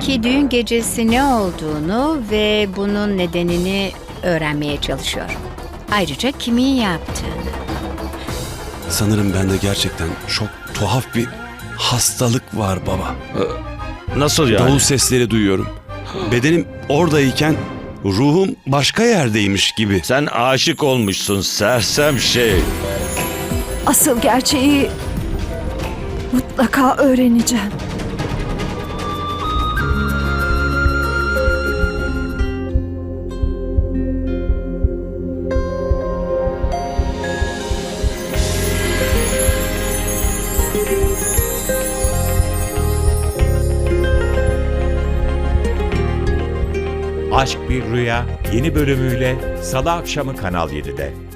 ki düğün gecesi ne olduğunu ve bunun nedenini öğrenmeye çalışıyor. Ayrıca kimin yaptığını. Sanırım bende gerçekten çok tuhaf bir hastalık var baba. Nasıl yani? Davul sesleri duyuyorum. Bedenim oradayken ruhum başka yerdeymiş gibi. Sen aşık olmuşsun sersem şey. Asıl gerçeği mutlaka öğreneceğim. Aşk Bir Rüya yeni bölümüyle Salı akşamı Kanal 7'de.